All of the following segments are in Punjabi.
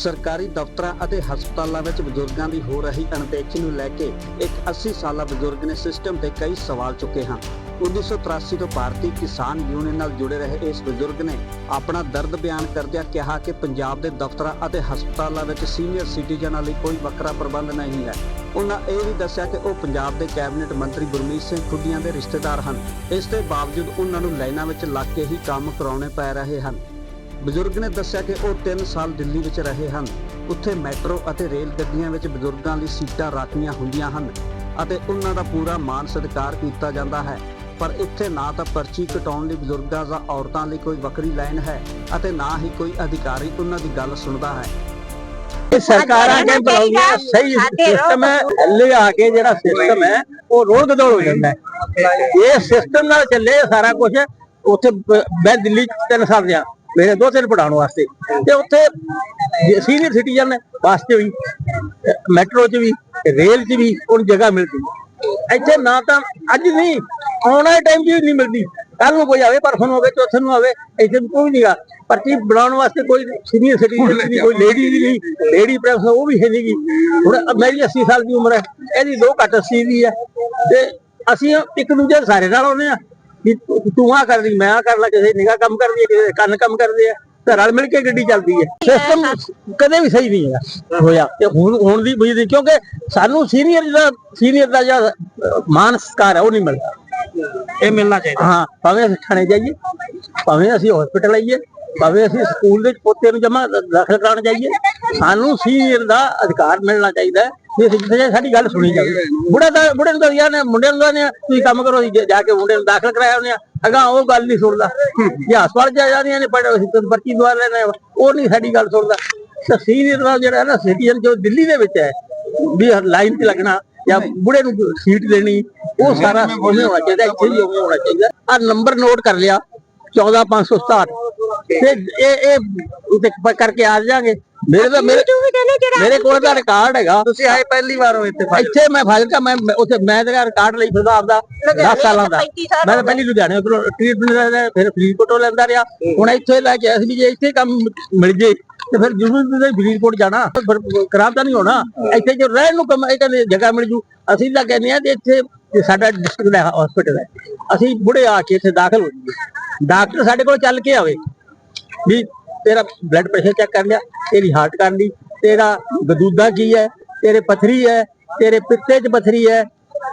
ਸਰਕਾਰੀ ਦਫ਼ਤਰਾਂ ਅਤੇ ਹਸਪਤਾਲਾਂ ਵਿੱਚ ਬਜ਼ੁਰਗਾਂ ਦੀ ਹੋ ਰਹੀ ਅਣਦੇਖੀ ਨੂੰ ਲੈ ਕੇ ਇੱਕ 80 ਸਾਲਾ ਬਜ਼ੁਰਗ ਨੇ ਸਿਸਟਮ ਤੇ ਕਈ ਸਵਾਲ ਚੁੱਕੇ ਹਨ। 1983 ਤੋਂ ਭਾਰਤੀ ਕਿਸਾਨ ਯੂਨੀਅਨ ਨਾਲ ਜੁੜੇ ਰਹੇ ਇਸ ਬਜ਼ੁਰਗ ਨੇ ਆਪਣਾ ਦਰਦ ਬਿਆਨ ਕਰਦਿਆਂ ਕਿਹਾ ਕਿ ਪੰਜਾਬ ਦੇ ਦਫ਼ਤਰਾਂ ਅਤੇ ਹਸਪਤਾਲਾਂ ਵਿੱਚ ਸੀਨੀਅਰ ਸਿਟੀਜ਼ਨਾਂ ਲਈ ਕੋਈ ਵੱਖਰਾ ਪ੍ਰਬੰਧ ਨਹੀਂ ਹੈ। ਉਹਨਾਂ ਇਹ ਵੀ ਦੱਸਿਆ ਕਿ ਉਹ ਪੰਜਾਬ ਦੇ ਕੈਬਨਿਟ ਮੰਤਰੀ ਗੁਰਮੀਤ ਸਿੰਘ ਖੁੱਡੀਆਂ ਦੇ ਰਿਸ਼ਤੇਦਾਰ ਹਨ। ਇਸ ਦੇ ਬਾਵਜੂਦ ਉਹਨਾਂ ਨੂੰ ਲਾਈਨਾਂ ਵਿੱਚ ਲੱਗ ਕੇ ਹੀ ਕੰਮ ਕਰਾਉਣੇ ਪੈ ਰਹੇ ਹਨ। ਬਜ਼ੁਰਗ ਨੇ ਦੱਸਿਆ ਕਿ ਉਹ 3 ਸਾਲ ਦਿੱਲੀ ਵਿੱਚ ਰਹੇ ਹਨ। ਉੱਥੇ ਮੈਟਰੋ ਅਤੇ ਰੇਲ ਗੱਡੀਆਂ ਵਿੱਚ ਬਜ਼ੁਰਗਾਂ ਲਈ ਸੀਟਾਂ ਰਾਖੀਆਂ ਹੁੰਦੀਆਂ ਹਨ ਅਤੇ ਉਹਨਾਂ ਦਾ ਪੂਰਾ ਮਾਨ ਸਤਿਕਾਰ ਕੀਤਾ ਜਾਂਦਾ ਹੈ। ਪਰ ਇੱਥੇ ਨਾ ਤਾਂ ਪਰਚੀ ਕਟਾਉਣ ਲਈ ਬਜ਼ੁਰਗਾਂ ਜਾਂ ਔਰਤਾਂ ਲਈ ਕੋਈ ਵੱਖਰੀ ਲਾਈਨ ਹੈ ਅਤੇ ਨਾ ਹੀ ਕੋਈ ਅਧਿਕਾਰੀ ਉਹਨਾਂ ਦੀ ਗੱਲ ਸੁਣਦਾ ਹੈ। ਇਹ ਸਰਕਾਰਾਂ ਕੇ ਬੁਲਾਉਂਦੀਆਂ ਸਹੀ ਸਿਸਟਮ ਹੈ ਲਿਆ ਕੇ ਜਿਹੜਾ ਸਿਸਟਮ ਹੈ ਉਹ ਰੋਲ ਗਦੋਲ ਹੋ ਜਾਂਦਾ ਹੈ। ਇਹ ਸਿਸਟਮ ਨਾਲ ਚੱਲੇ ਸਾਰਾ ਕੁਝ ਉੱਥੇ ਬ- ਮੈਂ ਦਿੱਲੀ ਚ ਤਿੰਨ ਸਾਲ ਰਿਹਾ। ਮੇਰੇ ਦੋ ਤਿੰਨ ਪੜਾਉਣ ਵਾਸਤੇ। ਤੇ ਉੱਥੇ ਸੀਨੀਅਰ ਸਿਟੀਜ਼ਨ ਬੱਸ 'ਚ ਵੀ ਮੈਟਰੋ 'ਚ ਵੀ ਰੇਲ 'ਚ ਵੀ ਉਹਨੂੰ ਜਗ੍ਹਾ ਮਿਲਦੀ। ਇੱਥੇ ਨਾ ਤਾਂ ਅੱਜ ਨਹੀਂ, ਆਉਣ ਵਾਲੇ ਟਾਈਮ 'ਚ ਵੀ ਨਹੀਂ ਮਿਲਦੀ। ਕੱਲ ਨੂੰ ਕੋਈ ਆਵੇ, ਪਰਸੋਂ ਨੂੰ ਆਵੇ, ਚੌਥੇ ਨੂੰ ਆਵੇ, ਇੱਥੇ ਵੀ ਕੋਈ ਨਹੀਂਗਾ ਪਰਚੀ ਬਣਾਉਣ ਵਾਸਤੇ ਕੋਈ ਸੀਨੀਅਰ ਸਿਟੀਜ਼ਨ ਦੀ ਕੋਈ ਲੇਡੀ ਵੀ ਨਹੀਂ ਲੇਡੀ ਪ੍ਰੈਸ ਉਹ ਵੀ ਹੈ ਨਹੀਂਗੀ ਹੁਣ ਮੇਰੀ 80 ਸਾਲ ਦੀ ਉਮਰ ਹੈ, ਇਹਦੀ ਦੋ ਘੱਟ 80 ਦੀ ਹੈ। ਤੇ ਅਸੀਂ ਇੱਕ ਦੂਜੇ ਸਾਰੇ ਨਾਲ ਆਉਂਦੇ ਆ ਵੀ ਤੂੰ- ਆ ਕਰਦੀ ਮੈਂ ਆ ਕਰ ਲਾ ਕਿਸੇ ਨਿਗਾਹ ਕੰਮ ਕਰਦੀ ਹੈ ਕਿਸੇ ਦੇ ਕੰਨ ਕੰਮ ਕਰਦੇ ਆ ਤੇ ਰਲ ਮਿਲ ਕੇ ਗੱਡੀ ਚੱਲਦੀ ਹੈ। ਸਿਸਟਮ ਕਦੇ ਵੀ ਸਹੀ ਨਹੀਂ ਹੈਗਾ। ਹੋਇਆ। ਤੇ ਹੁਣ ਹੁਣ ਦੀ ਬੁਝਦੀ ਕਿਉਂਕਿ ਸਾਨੂੰ ਸੀਨੀਅਰ ਜਿਹੜਾ ਸੀਨੀਅਰ ਦਾ ਜਿਹੜਾ ਮਾਨ ਸਤਿਕਾਰ ਹੈ ਉਹ ਨਹੀਂ ਮਿਲਦਾ। ਇਹ ਮਿਲਣਾ ਚਾਹੀਦਾ। ਹਾਂ ਭਾਵੇਂ ਅਸੀਂ ਥਾਣੇ ਜਾਈਏ ਭਾਵੇਂ ਅਸੀਂ ਹਸਪੀਟਲ ਆਈਏ ਭਾਵੇਂ ਅਸੀਂ ਸਕੂਲ ਵਿੱਚ ਪੋਤੇ ਨੂੰ ਜਮਾ ਦਾਖਲ ਕਰਾਉਣ ਜਾਈਏ ਸਾਨੂੰ ਸੀਨੀਅਰ ਦਾ ਅਧਿਕਾਰ ਮਿਲਣਾ ਚਾਹੀਦਾ ਵੀ ਅਸੀਂ ਜਿੱਥੇ ਜਾਈਏ ਸਾਡੀ ਗੱਲ ਸੁਣੀ ਜਾਵੇ। ਬੁੜੇ ਦਾ ਬੁੜੇ ਨੂੰ ਤਾਂ ਯਾਰ ਨੇ ਮੁੰਡੇ ਨੂੰ ਤਾਂ ਨੇ ਤੁਸੀਂ ਕੰਮ ਕਰੋ ਅਸੀਂ ਜਾ- ਕੇ ਮੁੰਡੇ ਨੂੰ ਦਾਖਲ ਕਰਾਇਆ ਉਹਨੇ। ਅਗਾ ਉਹ ਗੱਲ ਨਹੀਂ ਸੁਣਦਾ। ਜੇ ਹਸਪਤਾਲ ਜਾ ਜਾਂਦੀਆਂ ਨੇ ਪੜ੍ਹ ਅਸੀਂ ਪਰਚੀ ਦਵਾ ਲੈਣੇ ਉਹ ਨਹੀਂ ਸਾਡੀ ਗੱਲ ਸੁਣਦਾ। ਤਾਂ ਸੀਨੀਅਰ ਦਾ ਜਿਹੜਾ ਹੈ ਨਾ ਸਿਟੀਜ਼ਨ ਜੋ ਦਿੱਲੀ ਦੇ ਵਿੱਚ ਹੈ ਵੀ ਲਾਈਨ ਤੇ ਲੱਗਣਾ ਜਾਂ ਬੁੜੇ ਨੂੰ ਸੀਟ ਦੇਣੀ ਉਹ ਸਾਰਾ ਉਹਨੇ ਹੋਣਾ ਚਾਹੀਦਾ ਇੱਥੇ ਉਵੇਂ ਹੋਣਾ ਚਾਹੀਦਾ। ਆ ਨੰਬਰ ਨੋਟ ਕਰ ਲਿਆ 14567 ਤੇ ਇਹ ਇਹ ਕਰਕੇ ਆ ਜਾਾਂਗੇ। ਮੇਰੇ ਤਾਂ ਮੇਰੇ ਮੇਰੇ ਕੋਲ ਤਾਂ ਰਿਕਾਰਡ ਹੈਗਾ। ਤੁਸੀਂ ਆਏ ਪਹਿਲੀ ਵਾਰ ਹੋ ਇੱਥੇ ਇੱਥੇ ਮੈਂ ਫਾਜ਼ਿਲਕਾ ਮੈਂ ਮੈਂ ਉੱਥੇ ਮੈਂ ਤੇ ਰਿਕਾਰਡ ਲਈ ਫਿਰਦਾ ਆਪਦਾ 10 ਸਾਲਾਂ ਦਾ। ਮੈਂ ਤਾਂ ਪਹਿਲੀ ਲੁਧਿਆਣੇ ਕੋਲ ਟ੍ਰੀਟਮੈਂਟ ਲੈਂਦਾ ਫਿਰ ਫਰੀਦਕੋਟੋਂ ਲੈਂਦਾ ਰਿਹਾ। ਹੁਣ ਇੱਥੇ ਲੈ ਕੇ ਆਇਆ ਸੀ ਵੀ ਜੇ ਇੱਥੇ ਕੰਮ ਮਿਲ ਜੇ ਤੇ ਫਿਰ ਜ਼ਰੂਰ ਤੇ ਫਰੀਦਕੋਟ ਜਾਣਾ। ਫਿਰ ਖਰਾਬ ਤਾਂ ਨਹੀਂ ਹੋਣਾ। ਇੱਥੇ ਜੋ ਰਹਿਣ ਨੂੰ ਕੰਮ ਇਹ ਕਹਿੰਦੇ ਜਗ੍ਹਾ ਮਿਲ ਜੂ। ਅਸੀਂ ਤਾਂ ਕਹਿੰਦੇ ਆ ਕਿ ਇੱਥੇ ਸਾਡਾ ਡਿਸਟ੍ਰਿਕਟ ਦਾ ਹਸਪੀਟਲ ਹੈ। ਅਸੀਂ ਬੁੜੇ ਆ ਕੇ ਇੱਥੇ ਦਾਖਲ ਹੋ ਜਾਈਏ। ਡਾਕਟਰ ਸਾਡੇ ਕੋਲ ਚੱਲ ਕੇ ਆਵੇ। ਵੀ ਤੇਰਾ ਬਲੱਡ ਪ੍ਰੈਸ਼ਰ ਚੈੱਕ ਕਰ ਲਿਆ ਤੇਰੀ ਹਾਰਟ ਕਰ ਲਈ ਤੇਰਾ ਗਦੂਦਾ ਕੀ ਹੈ ਤੇਰੇ ਪਥਰੀ ਹੈ ਤੇਰੇ ਪਿੱਤੇ 'ਚ ਪਥਰੀ ਹੈ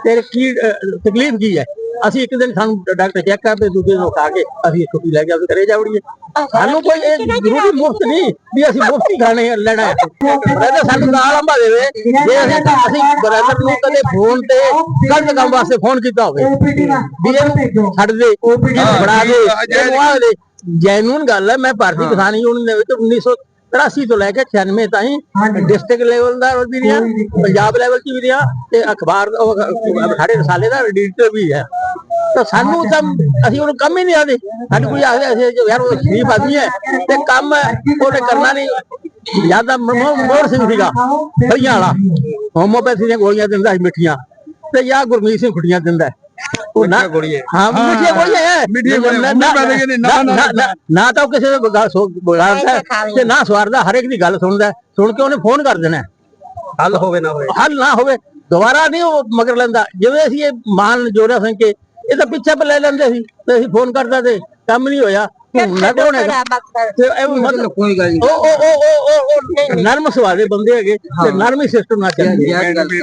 ਤੇਰੇ ਕੀ ਤਕਲੀਫ ਕੀ ਹੈ? ਅਸੀਂ ਇੱਕ ਦਿਨ ਸਾਨੂੰ ਡਾਕਟਰ ਚੈੱਕ ਕਰਦੇ ਦੂਜੇ ਦਿਨ ਖਾ ਕੇ ਅਸੀਂ ਛੁੱਟੀ ਲੈ ਕੇ ਆਪਦੇ ਘਰੇ ਜਾਵੜੀਏ ਸਾਨੂੰ ਕੋਈ ਇਹ ਜ਼ਰੂਰੀ ਮੁਫਤ ਨਹੀਂ ਵੀ ਅਸੀਂ ਮੁਫਤ ਹੀ ਖਾਣੇ ਲੈਣਾ ਹੈ। ਬਰਦਰ ਸਾਨੂੰ ਨਾਲ ਅੰਬਾ ਦੇਵੇ ਜੇ ਅਸੀਂ ਅਸੀਂ ਬਰਦਰ ਨੂੰ ਕਦੇ ਫੋਨ ਤੇ ਗਲਤ ਕੰਮ ਵਾਸਤੇ ਫੋਨ ਕੀਤਾ ਹੋਵੇ ਵੀ ਇਹਨੂੰ ਛੱਡ ਦੇ ਬਣਾ ਦੇ। ਜੈਨੂਨ ਗੱਲ ਹੈ ਮੈਂ ਭਾਰਤੀ ਕਿਸਾਨ ਯੂਨੀਅਨ ਦੇ ਵਿੱਚ 1983 ਤੋਂ ਲੈ ਕੇ 96 ਤਾਈਂ ਡਿਸਟ੍ਰਿਕਟ ਲੈਵਲ ਦਾ ਵੀ ਰਿਹਾ ਪੰਜਾਬ ਲੈਵਲ 'ਚ ਵੀ ਰਿਹਾ ਤੇ ਅਖਬਾਰ ਸਾਡੇ ਰਸਾਲੇ ਦਾ ਐਡੀਟਰ ਵੀ ਹੈ। ਤਾਂ ਸਾਨੂੰ ਤਾਂ ਅਸੀਂ ਉਹਨੂੰ ਕੰਮ ਹੀ ਨਹੀਂ ਆਦੇ ਸਾਨੂੰ ਕੋਈ ਆਖਦੇ ਅਸੀਂ ਯਾਰ ਉਹ ਸ਼ਰੀਫ ਆਦਮੀ ਹੈ ਤੇ ਕੰਮ ਉਹਨੇ ਕਰਨਾ ਨਹੀਂ। ਜ਼ਿਆਦਾ ਮੋਹਰ ਸਿੰਘ ਸੀਗਾ ਫੜੀਆਂ ਵਾਲਾ। ਹੋਮੋਪੈਥੀ ਦੀਆਂ ਗੋਲੀਆਂ ਦਿੰਦਾ ਸੀ ਮਿੱਠੀਆਂ ਤੇ ਯਾ ਗੁਰਮੀਤ ਸਿੰਘ ਖੁੱਡੀਆਂ ਦਿੰਦਾ। ਨਾ ਗੋਲੀਆਂ। ਹਾਂ ਮਿੱਠੀਆਂ ਗੋਲੀਆਂ ਹੈ। ਮਿੱਠੀਆਂ ਗੋਲੀਆਂ, ਨਾ- ਮੂੰਹ ਨਾ- ਬੰਦ ਕੇ ਨਹੀਂ, ਨਾ- ਨਾ- ਨਾ- ਨਾ- ਨਾ। ਤਾਂ ਉਹ ਕਿਸੇ ਦੇ ਗੱਲ ਸੋ ਬਗਾੜਦਾ ਤੇ ਨਾ ਸਵਾਰਦਾ ਹਰ ਇੱਕ ਦੀ ਗੱਲ ਸੁਣਦਾ ਸੁਣ ਕੇ ਉਹਨੇ ਫੋਨ ਕਰ ਦੇਣਾ ਹੱਲ ਹੋਵੇ ਨਾ ਹੋਵੇ। ਹੱਲ ਨਾ ਹੋਵੇ ਦੁਬਾਰਾ ਨਹੀਂ ਉਹ ਮਗਰ ਲੈਂਦਾ। ਜਿਵੇਂ ਅਸੀਂ ਇਹ ਮਾਨ ਜੋੜਾ ਸਿੰਘ ਕੇ ਇਹ ਤਾਂ ਪਿੱਛੇ ਪੇ ਲੈ ਲੈਂਦੇ ਸੀ ਤੇ ਅਸੀਂ ਫੋਨ ਕਰਦਾ ਤੇ ਕੰਮ ਨਹੀਂ ਹੋਇਆ। ਹੁਣ ਨਾ ਕੌਣ ਹੈਗਾ ਤੇ ਇਹ ਮਤਲਬ ਕੋਈ ਗੱਲ ਉਹ ਉਹ ਉਹ ਉਹ- ਉਹ ਉਹ ਨਰਮ ਸੁਭਾਅ ਦੇ ਬੰਦੇ ਹੈਗੇ ਤੇ ਨਰਮ ਹੀ ਸਿਸਟਮ ਨਾਲ ਚੱਲਦੇ